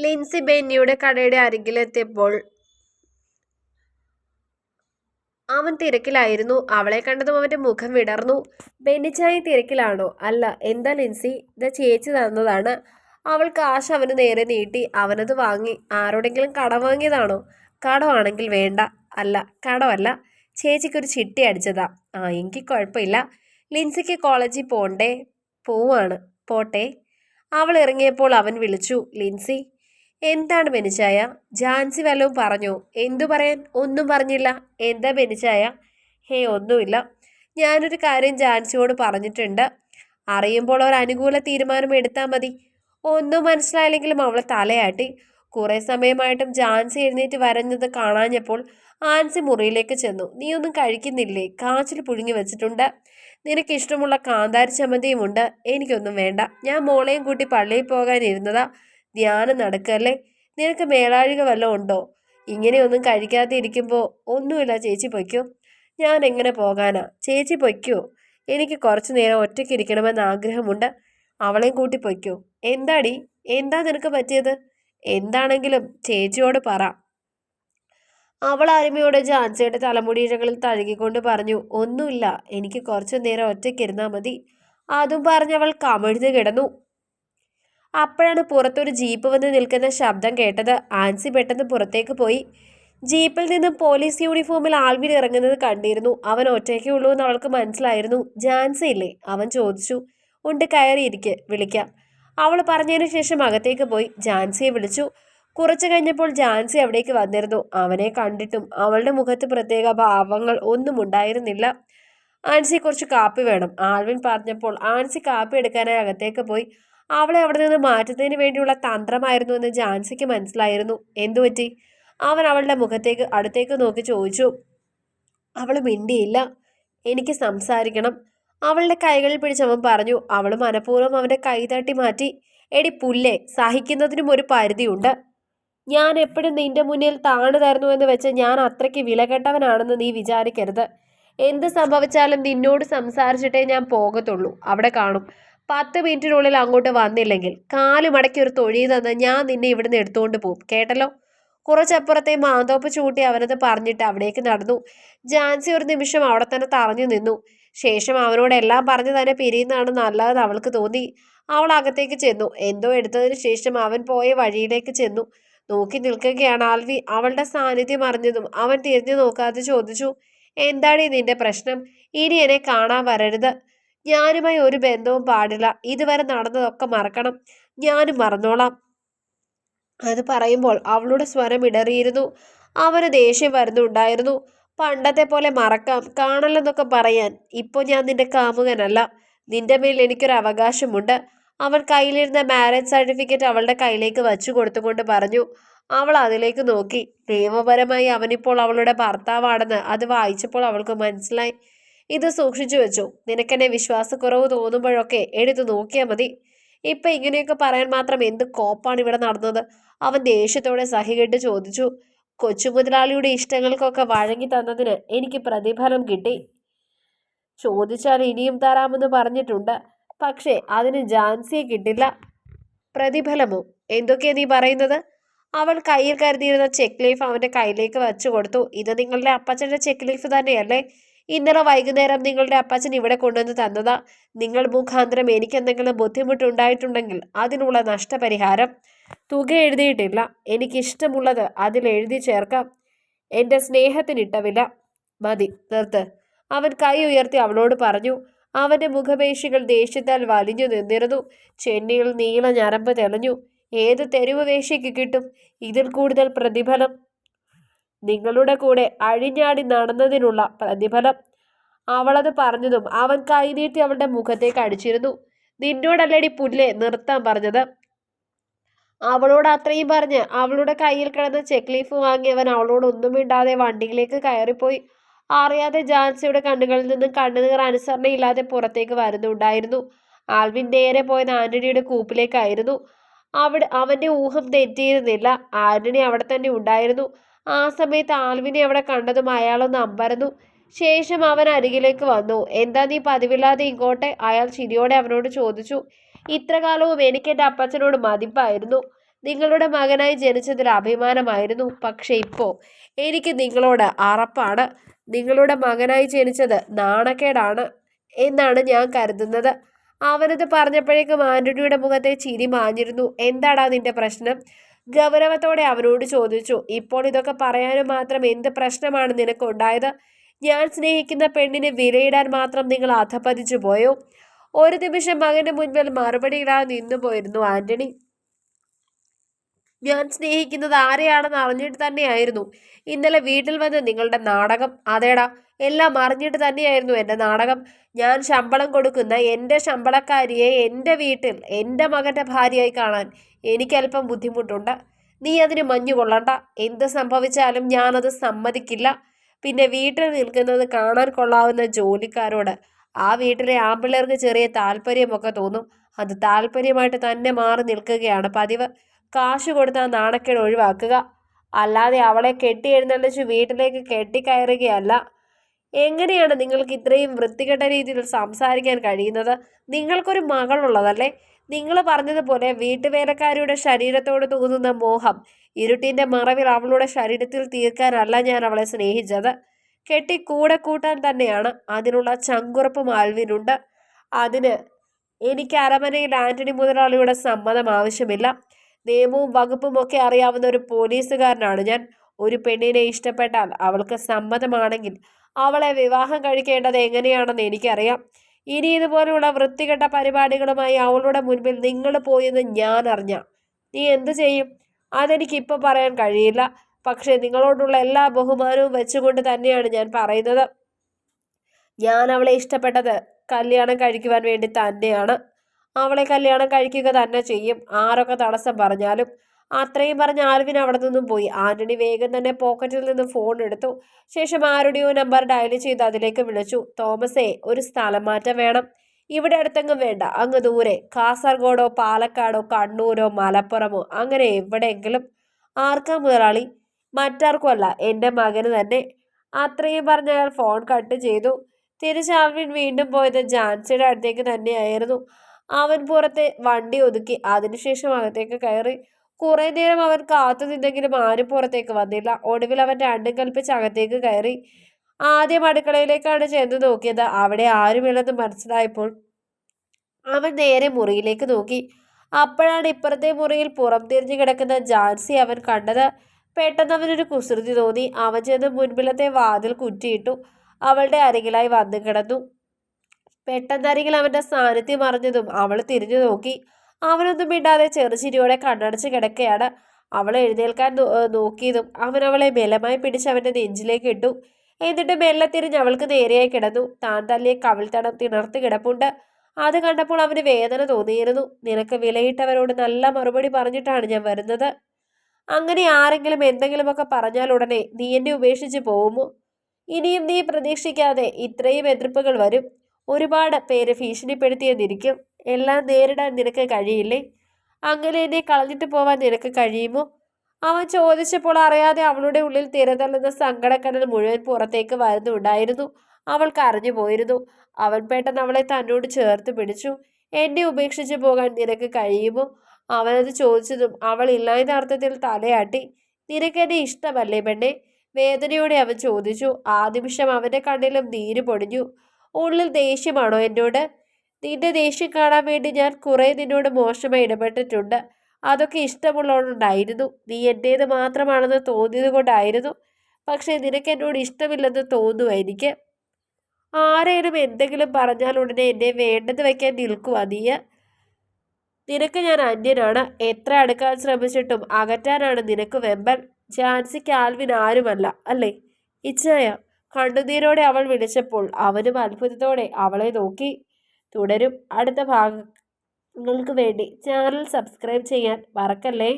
ലിൻസി ബെന്നിയുടെ കടയുടെ അരികിലെത്തിയപ്പോൾ അവൻ തിരക്കിലായിരുന്നു. അവളെ കണ്ടതും അവന്റെ മുഖം വിടർന്നു. ബെന്നിച്ചായ തിരക്കിലാണോ? അല്ല എന്താ ലിൻസി? ഇത് ചേച്ചി തന്നതാണ്. അവൾ കാശ് അവന് നേരെ നീട്ടി. അവനത് വാങ്ങി. ആരോടെങ്കിലും കടം വാങ്ങിയതാണോ? കടമാണെങ്കിൽ വേണ്ട. അല്ല കടമല്ല ചേച്ചിക്കൊരു ചിട്ടി അടിച്ചതാ. ആ എനിക്ക് കുഴപ്പമില്ല. ലിൻസിക്ക് കോളേജിൽ പോണ്ടേ? പോവാണ്. പോട്ടെ. അവൾ ഇറങ്ങിയപ്പോൾ അവൻ വിളിച്ചു. ലിൻസി എന്താണ് ബെനിച്ചായ? ജാൻസി വല്ലതും പറഞ്ഞു. എന്തു പറയാൻ? ഒന്നും പറഞ്ഞില്ല. എന്താ ബെനിച്ചായ? ഹേ ഒന്നുമില്ല. ഞാനൊരു കാര്യം ജാൻസിയോട് പറഞ്ഞിട്ടുണ്ട്. അറിയുമ്പോൾ ഒരു അനുകൂല തീരുമാനം എടുത്താൽ മതി. ഒന്നും മനസ്സിലായില്ലെങ്കിലും അവളെ തലയാട്ടി. കുറേ സമയമായിട്ടും ജാൻസി എഴുന്നേറ്റ് വരഞ്ഞത് കാണാഞ്ഞപ്പോൾ ആൻസി മുറിയിലേക്ക് ചെന്നു. നീ ഒന്നും കഴിക്കുന്നില്ലേ? കാച്ചിൽ പുഴുങ്ങി വെച്ചിട്ടുണ്ട്. നിനക്കിഷ്ടമുള്ള കാന്താരി ചമ്മന്തിയുമുണ്ട് എനിക്കൊന്നും വേണ്ട. ഞാൻ മോളെയും കൂട്ടി പള്ളിയിൽ പോകാനിരുന്നതാ. ധ്യാനം നടക്കല്ലേ? നിനക്ക് മേലാഴിക വല്ലതും ഉണ്ടോ? ഇങ്ങനെയൊന്നും കഴിക്കാതെ ഇരിക്കുമ്പോൾ ഒന്നുമില്ല ചേച്ചി പൊയ്ക്കോ. ഞാൻ എങ്ങനെ പോകാനാ? ചേച്ചി പൊയ്ക്കോ. എനിക്ക് കുറച്ചു നേരം ഒറ്റയ്ക്ക് ഇരിക്കണമെന്ന് ആഗ്രഹമുണ്ട്. അവളെയും കൂട്ടി പൊയ്ക്കോ. എന്താടി? എന്താ നിനക്ക് പറ്റിയത്? എന്താണെങ്കിലും ചേച്ചിയോട് പറ. അവൾ അരുമയോട് ജാൻസിയുടെ തലമുടിയിഴകളിൽ തഴുകിക്കൊണ്ട് പറഞ്ഞു ഒന്നുമില്ല. എനിക്ക് കുറച്ചു നേരം ഒറ്റയ്ക്ക് ഇരുന്നാൽ മതി. അതും പറഞ്ഞവൾ കമിഴ്ന്നു കിടന്നു. അപ്പോഴാണ് പുറത്തൊരു ജീപ്പ് വന്ന് നിൽക്കുന്ന ശബ്ദം കേട്ടത്. ആൻസി പെട്ടെന്ന് പുറത്തേക്ക് പോയി. ജീപ്പിൽ നിന്നും പോലീസ് യൂണിഫോമിൽ ആൽവിൻ ഇറങ്ങുന്നത് കണ്ടിരുന്നു. അവൻ ഒറ്റയ്ക്കേ ഉള്ളൂ എന്ന് അവൾക്ക് മനസ്സിലായിരുന്നു. ജാൻസി ഇല്ലേ? അവൻ ചോദിച്ചു. ഉണ്ട് കയറിയിരിക്കെ. വിളിക്കാം. അവൾ പറഞ്ഞതിന് ശേഷം അകത്തേക്ക് പോയി. ജാൻസിയെ വിളിച്ചു. കുറച്ചു കഴിഞ്ഞപ്പോൾ ജാൻസി അവിടേക്ക് വന്നിരുന്നു. അവനെ കണ്ടിട്ടും അവളുടെ മുഖത്ത് പ്രത്യേക ഭാവങ്ങൾ ഒന്നും ഉണ്ടായിരുന്നില്ല. ആൻസി കുറച്ച് കാപ്പി വേണം. ആൽവിൻ പറഞ്ഞപ്പോൾ ആൻസി കാപ്പി എടുക്കാനായി അകത്തേക്ക് പോയി. അവളെ അവിടെ നിന്ന് മാറ്റുന്നതിന് വേണ്ടിയുള്ള തന്ത്രമായിരുന്നു എന്ന് ജാൻസിക്ക് മനസ്സിലായിരുന്നു. എന്തുപറ്റി അവൻ അവളുടെ മുഖത്തേക്ക് അടുത്തേക്ക് നോക്കി ചോദിച്ചു. അവൾ മിണ്ടിയില്ല. എനിക്ക് സംസാരിക്കണം. അവളുടെ കൈകളിൽ പിടിച്ചവൻ പറഞ്ഞു. അവൾ മനഃപൂർവം അവന്റെ കൈ തട്ടി മാറ്റി എടി പുല്ലേ സഹിക്കുന്നതിനും ഒരു പരിധിയുണ്ട്. ഞാൻ എപ്പോഴും നിന്റെ മുന്നിൽ താണു തരുന്നു എന്ന് വെച്ച് ഞാൻ അത്രയ്ക്ക് വിലകെട്ടവനാണെന്ന് നീ വിചാരിക്കരുത്. എന്ത് സംഭവിച്ചാലും നിന്നോട് സംസാരിച്ചിട്ടേ ഞാൻ പോകത്തുള്ളൂ. അവിടെ കാണും. പത്ത് മിനിറ്റിനുള്ളിൽ അങ്ങോട്ട് വന്നില്ലെങ്കിൽ കാൽ മടക്കി ഒരു തൊഴി തന്ന് ഞാൻ നിന്നെ ഇവിടുന്ന് എടുത്തുകൊണ്ട് പോകും കേട്ടല്ലോ? കുറച്ചപ്പുറത്തെ മാന്തോപ്പ് ചൂട്ടി അവനത് പറഞ്ഞിട്ട് അവിടേക്ക് നടന്നു. ജാൻസി ഒരു നിമിഷം അവിടെ തന്നെ തറഞ്ഞു നിന്നു. ശേഷം അവനോട് എല്ലാം പറഞ്ഞു തന്നെ പിരിയുന്നതാണ് നല്ലതെന്ന് അവൾക്ക് തോന്നി. അവൾ അകത്തേക്ക് ചെന്നു. എന്തോ എടുത്തതിന് ശേഷം അവൻ പോയ വഴിയിലേക്ക് ചെന്നു. നോക്കി നിൽക്കുകയാണ് ആൽവി. അവളുടെ സാന്നിധ്യം അറിഞ്ഞതും അവൻ തിരിഞ്ഞു നോക്കാതെ ചോദിച്ചു എന്താണ് നിന്റെ പ്രശ്നം? ഇനി എന്നെ കാണാൻ വരരുത്. ഞാനുമായി ഒരു ബന്ധവും പാടില്ല. ഇതുവരെ നടന്നതൊക്കെ മറക്കണം. ഞാനും മറന്നോളാം. അത് പറയുമ്പോൾ അവളുടെ സ്വരം ഇടറിയിരുന്നു. അവന് ദേഷ്യം വരുന്നുണ്ടായിരുന്നു. പണ്ടത്തെ പോലെ മറക്കാം. കാണലെന്നൊക്കെ പറയാൻ ഇപ്പോൾ ഞാൻ നിന്റെ കാമുകനല്ല. നിന്റെ മേൽ എനിക്കൊരു അവകാശമുണ്ട്. അവൻ കയ്യിലിരുന്ന മാരേജ് സർട്ടിഫിക്കറ്റ് അവളുടെ കയ്യിലേക്ക് വച്ചു കൊടുത്തുകൊണ്ട് പറഞ്ഞു. അവൾ അതിലേക്ക് നോക്കി. നിയമപരമായി അവനിപ്പോൾ അവളുടെ ഭർത്താവാണെന്ന് അത് വായിച്ചപ്പോൾ അവൾക്ക് മനസ്സിലായി. ഇത് സൂക്ഷിച്ചു വെച്ചു. നിനക്കെന്നെ വിശ്വാസക്കുറവ് തോന്നുമ്പോഴൊക്കെ എടുത്തു നോക്കിയാൽ മതി. ഇപ്പം ഇങ്ങനെയൊക്കെ പറയാൻ മാത്രം എന്ത് കോപ്പാണ് ഇവിടെ നടന്നത്? അവൻ ദേഷ്യത്തോടെ സഹികെട്ട് ചോദിച്ചു. കൊച്ചു മുതലാളിയുടെ ഇഷ്ടങ്ങൾക്കൊക്കെ വഴങ്ങി തന്നതിന് എനിക്ക് പ്രതിഫലം കിട്ടി. ചോദിച്ചാൽ ഇനിയും തരാമെന്ന് പറഞ്ഞിട്ടുണ്ട്. പക്ഷേ അതിന് ജാൻസിയെ കിട്ടില്ല. പ്രതിഫലമോ? എന്തൊക്കെയാ നീ പറയുന്നത്? അവൾ കയ്യിൽ കരുതിയിരുന്ന ചെക്ക് ലീഫ് അവന്റെ കയ്യിലേക്ക് വെച്ചു കൊടുത്തു. ഇത് നിങ്ങളുടെ അപ്പച്ചന്റെ ചെക്ക് ലീഫ് തന്നെയല്ലേ? ഇന്നലെ വൈകുന്നേരം നിങ്ങളുടെ അപ്പച്ചൻ ഇവിടെ കൊണ്ടുവന്ന് തന്നതാ. നിങ്ങൾ മുഖാന്തരം എനിക്കെന്തെങ്കിലും ബുദ്ധിമുട്ടുണ്ടായിട്ടുണ്ടെങ്കിൽ അതിനുള്ള നഷ്ടപരിഹാരം തുക എഴുതിയിട്ടില്ല എനിക്കിഷ്ടമുള്ളത് അതിൽ എഴുതി ചേർക്കാം. എന്റെ സ്നേഹത്തിനിട്ടവില്ല മതി നിർത്ത്. അവൻ കൈ ഉയർത്തി അവളോട് പറഞ്ഞു. അവന്റെ മുഖപേശികൾ ദേഷ്യത്താൽ വലിഞ്ഞു നിന്നിരുന്നു. ചെന്നിയിൽ നീള ഞരമ്പ് തെളിഞ്ഞു. ഏത് തെരുവ് വേശിക്ക് കിട്ടും? ഇതിൽ കൂടുതൽ പ്രതിഫലം നിങ്ങളുടെ കൂടെ അഴിഞ്ഞാടി നടന്നതിനുള്ള പ്രതിഫലം. അവളത് പറഞ്ഞതും അവൻ കൈനീട്ടി അവളുടെ മുഖത്തേക്ക് അടിച്ചിരുന്നു. നിന്നോടല്ലടി പുല്ലേ നിർത്താൻ പറഞ്ഞത്. അവളോട് അത്രയും പറഞ്ഞ് അവളുടെ കയ്യിൽ കിടന്ന ചെക്ക് ലീഫ് വാങ്ങിയവൻ അവളോട് ഒന്നും മിണ്ടാതെ വണ്ടിയിലേക്ക് കയറിപ്പോയി. അറിയാതെ ജാൻസിയുടെ കണ്ണുകളിൽ നിന്നും കണ്ണുനീർ അനുസരണയില്ലാതെ പുറത്തേക്ക് വരുന്നുണ്ടായിരുന്നു. ആൽവിൻ നേരെ പോയത് ആന്റണിയുടെ കൂപ്പിലേക്കായിരുന്നു. അവിടെ അവന്റെ ഊഹം തെറ്റിയിരുന്നില്ല. ആന്റണി അവിടെ തന്നെ ഉണ്ടായിരുന്നു. ആ സമയത്ത് ആൽവിനെ അവിടെ കണ്ടതും അയാളൊന്ന് അമ്പരന്നു. ശേഷം അവൻ അരികിലേക്ക് വന്നു. എന്താ നീ പതിവില്ലാതെ ഇങ്ങോട്ടെ? അയാൾ ചിരിയോടെ അവനോട് ചോദിച്ചു. ഇത്ര കാലവും എനിക്ക് എന്റെ അപ്പച്ചനോട് മതിപ്പായിരുന്നു. നിങ്ങളുടെ മകനായി ജനിച്ചതിൽ അഭിമാനമായിരുന്നു. പക്ഷേ ഇപ്പോൾ എനിക്ക് നിങ്ങളോട് അറപ്പാണ്. നിങ്ങളുടെ മകനായി ജനിച്ചത് നാണക്കേടാണ് എന്നാണ് ഞാൻ കരുതുന്നത്. അവനത് പറഞ്ഞപ്പോഴേക്കും ആന്റണിയുടെ മുഖത്തെ ചിരി മാഞ്ഞിരുന്നു. എന്താടാ നിന്റെ പ്രശ്നം? ഗൗരവത്തോടെ അവനോട് ചോദിച്ചു ഇപ്പോൾ ഇതൊക്കെ പറയാനും മാത്രം എന്ത് പ്രശ്നമാണ് നിനക്കുണ്ടായത്? ഞാൻ സ്നേഹിക്കുന്ന പെണ്ണിനെ വിലയിടാൻ മാത്രം നിങ്ങൾ അധപ്പതിച്ചു പോയോ? ഒരു നിമിഷം മകന്റെ മുൻപിൽ മറുപടി ഇടാതെ നിന്നു പോയിരുന്നു ആന്റണി. ഞാൻ സ്നേഹിക്കുന്നത് ആരെയാണെന്ന് അറിഞ്ഞിട്ട് തന്നെയായിരുന്നു. ഇന്നലെ വീട്ടിൽ വന്ന് നിങ്ങളുടെ നാടകം അതേടാ എല്ലാം അറിഞ്ഞിട്ട് തന്നെയായിരുന്നു എന്റെ നാടകം. ഞാൻ ശമ്പളം കൊടുക്കുന്ന എന്റെ ശമ്പളക്കാരിയെ എന്റെ വീട്ടിൽ എന്റെ മകന്റെ ഭാര്യയായി കാണാൻ എനിക്കല്പം ബുദ്ധിമുട്ടുണ്ട്. നീ അതിന് മഞ്ഞു കൊള്ളണ്ട. എന്ത് സംഭവിച്ചാലും ഞാനത് സമ്മതിക്കില്ല. പിന്നെ വീട്ടിൽ നിൽക്കുന്നത് കാണാൻ കൊള്ളാവുന്ന ജോലിക്കാരോട് ആ വീട്ടിലെ ആമ്പിള്ളേർക്ക് ചെറിയ താല്പര്യമൊക്കെ തോന്നും. അത് താല്പര്യമായിട്ട് തന്നെ മാറി നിൽക്കുകയാണ് പതിവ്. കാശ് കൊടുത്ത നാണക്കേട് ഒഴിവാക്കുക. അല്ലാതെ അവളെ കെട്ടി എഴുന്നള്ളിച്ച് വീട്ടിലേക്ക് കെട്ടിക്കയറുകയല്ല. എങ്ങനെയാണ് നിങ്ങൾക്ക് ഇത്രയും വൃത്തികെട്ട രീതിയിൽ സംസാരിക്കാൻ കഴിയുന്നത്? നിങ്ങൾക്കൊരു മകളുള്ളതല്ലേ? നിങ്ങൾ പറഞ്ഞതുപോലെ വീട്ടുവേലക്കാരിയുടെ ശരീരത്തോട് തോന്നുന്ന മോഹം ഇരുട്ടിന്റെ മറവിൽ അവളുടെ ശരീരത്തിൽ തീർക്കാനല്ല ഞാൻ അവളെ സ്നേഹിച്ചത്. കെട്ടി കൂടെ കൂട്ടാൻ തന്നെയാണ് അതിനുള്ള ചങ്കുറപ്പ് മാൽവിനുണ്ട് അതിന് എനിക്ക് അരമനയിൽ ആന്റണി മുതലാളിയുടെ സമ്മതം ആവശ്യമില്ല. നിയമവും വകുപ്പും ഒക്കെ അറിയാവുന്ന ഒരു പോലീസുകാരനാണ് ഞാൻ. ഒരു പെണ്ണിനെ ഇഷ്ടപ്പെട്ടാൽ അവൾക്ക് സമ്മതമാണെങ്കിൽ അവളെ വിവാഹം കഴിക്കേണ്ടത് എങ്ങനെയാണെന്ന് എനിക്കറിയാം. ഇനി ഇതുപോലുള്ള വൃത്തികെട്ട പരിപാടികളുമായി അവളുടെ മുൻപിൽ നിങ്ങൾ പോയെന്ന് ഞാൻ അറിഞ്ഞ. നീ എന്തു ചെയ്യും? അതെനിക്കിപ്പോൾ പറയാൻ കഴിയില്ല. പക്ഷേ നിങ്ങളോടുള്ള എല്ലാ ബഹുമാനവും വെച്ചുകൊണ്ട് തന്നെയാണ് ഞാൻ പറയുന്നത്. ഞാൻ അവളെ ഇഷ്ടപ്പെട്ടത് കല്യാണം കഴിക്കുവാൻ വേണ്ടി തന്നെയാണ്. അവളെ കല്യാണം കഴിക്കുക തന്നെ ചെയ്യും. ആരൊക്കെ തടസ്സം പറഞ്ഞാലും അത്രയും പറഞ്ഞ് ആൽവിൻ അവിടെ നിന്നും പോയി. ആന്റണി വേഗം തന്നെ പോക്കറ്റിൽ നിന്ന് ഫോൺ എടുത്തു. ശേഷം ആരുടെയോ നമ്പർ ഡയൽ ചെയ്ത് അതിലേക്ക് വിളിച്ചു. തോമസേ ഒരു സ്ഥലം മാറ്റം വേണം. ഇവിടെ അടുത്തെങ്ങും വേണ്ട. അങ്ങ് ദൂരെ. കാസർഗോഡോ പാലക്കാടോ കണ്ണൂരോ മലപ്പുറമോ അങ്ങനെ എവിടെയെങ്കിലും. ആർക്കാ മുതലാളി? മറ്റാർക്കുമല്ല എന്റെ മകന് തന്നെ. അത്രയും പറഞ്ഞ് അയാൾ ഫോൺ കട്ട് ചെയ്തു. തിരിച്ച് ആൽവിൻ വീണ്ടും പോയത് ജാൻസിയുടെ അടുത്തേക്ക് തന്നെയായിരുന്നു. അവൻ പുറത്തെ വണ്ടി ഒതുക്കി. അതിനുശേഷം അകത്തേക്ക് കയറി കുറെ നേരം അവൻ കാത്തു നിന്നെങ്കിലും ആരും പുറത്തേക്ക് വന്നില്ല. ഒടുവിൽ അവൻ രണ്ടും കൽപ്പിച്ച് അകത്തേക്ക് കയറി. ആദ്യം അടുക്കളയിലേക്കാണ് ചെന്ന് നോക്കിയത്. അവിടെ ആരുമില്ലെന്ന് മനസ്സിലായപ്പോൾ അവൻ നേരെ മുറിയിലേക്ക് നോക്കി. അപ്പോഴാണ് ഇപ്പുറത്തെ മുറിയിൽ പുറം തിരിഞ്ഞു കിടക്കുന്ന ജാൻസി അവൻ കണ്ടത്. പെട്ടെന്ന് അവനൊരു കുസൃതി തോന്നി. അവൻ ചെന്ന് മുൻപിലത്തെ വാതിൽ കുറ്റിയിട്ടു അവളുടെ അരികിലായി വന്നു കിടന്നു. പെട്ടെന്നരികിൽ അവന്റെ സാന്നിധ്യം അറിഞ്ഞതും അവൾ തിരിഞ്ഞു നോക്കി. അവനൊന്നും മിണ്ടാതെ ചെറുചിരിയോടെ കണ്ണടച്ച് കിടക്കുകയാണ് അവൾ എഴുന്നേൽക്കാൻ നോക്കിയതും അവൻ അവളെ ബലമായി പിടിച്ച് അവന്റെ നെഞ്ചിലേക്ക് ഇട്ടു. എന്നിട്ട് മെല്ലെ തിരിഞ്ഞ് അവൾക്ക് നേരെയായി കിടന്നു. താൻ തല്ലിയെ കവിൾത്തടം തിണർത്ത് കിടപ്പുണ്ട്. അത് കണ്ടപ്പോൾ അവന് വേദന തോന്നിയിരുന്നു. നിനക്ക് വിലയിട്ടവരോട് നല്ല മറുപടി പറഞ്ഞിട്ടാണ് ഞാൻ വരുന്നത്. അങ്ങനെ ആരെങ്കിലും എന്തെങ്കിലുമൊക്കെ പറഞ്ഞാൽ ഉടനെ നീ എന്നെ ഉപേക്ഷിച്ച് പോകുമോ? ഇനിയും നീ പ്രതീക്ഷിക്കാതെ ഇത്രയും എതിർപ്പുകൾ വരും. ഒരുപാട് പേര് ഭീഷണിപ്പെടുത്തിയെന്നിരിക്കും. എല്ലാം നേരിടാൻ നിനക്ക് കഴിയില്ലേ? അങ്ങനെ എന്നെ കളഞ്ഞിട്ട് പോവാൻ നിനക്ക് കഴിയുമോ? അവൻ ചോദിച്ചപ്പോൾ അറിയാതെ അവളുടെ ഉള്ളിൽ തിരതള്ളുന്ന സങ്കടക്കടൽ മുഴുവൻ പുറത്തേക്ക് വരുന്നുണ്ടായിരുന്നു. അവൾ കരഞ്ഞു പോയിരുന്നു. അവൻ പെട്ടെന്ന് അവളെ തന്നോട് ചേർത്ത് പിടിച്ചു. എന്നെ ഉപേക്ഷിച്ചു പോകാൻ നിനക്ക് കഴിയുമോ? അവനത് ചോദിച്ചതും അവൾ ഇല്ലാത്ത അർത്ഥത്തിൽ തലയാട്ടി. നിനക്ക് എന്നെ ഇഷ്ടമല്ലേ പെണ്ണെ? വേദനയോടെ അവൻ ചോദിച്ചു. ആ നിമിഷം അവന്റെ കണ്ണിലും നീര് പൊടിഞ്ഞു. ഉള്ളിൽ ദേഷ്യമാണോ എന്നോട്? നിന്റെ ദേഷ്യം കാണാൻ വേണ്ടി ഞാൻ കുറേ നിന്നോട് മോശമായി ഇടപെട്ടിട്ടുണ്ട്. അതൊക്കെ ഇഷ്ടമുള്ളതുകൊണ്ടായിരുന്നു നീ എന്റേത് മാത്രമാണെന്ന് തോന്നിയത് കൊണ്ടായിരുന്നു. പക്ഷേ നിനക്ക് എന്നോട് ഇഷ്ടമില്ലെന്ന് തോന്നുക എനിക്ക്? ആരേലും എന്തെങ്കിലും പറഞ്ഞാൽ ഉടനെ എന്നെ വേണ്ടത് വയ്ക്കാൻ നിൽക്കുക നീ നിനക്ക് ഞാൻ അന്യനാണ്. എത്ര അടുക്കാൻ ശ്രമിച്ചിട്ടും അകറ്റാനാണ് നിനക്ക് വെമ്പൽ ജാൻസിക്ക് ആൽവിൻ ആരുമല്ല അല്ലേ? ഇച്ഛായ കണ്ണുനീരോടെ അവൾ വിളിച്ചപ്പോൾ അവനും അത്ഭുതത്തോടെ അവളെ നോക്കി. തുടരും. അടുത്ത ഭാഗങ്ങൾക്ക് വേണ്ടി ചാനൽ സബ്സ്ക്രൈബ് ചെയ്യാൻ മറക്കല്ലേ?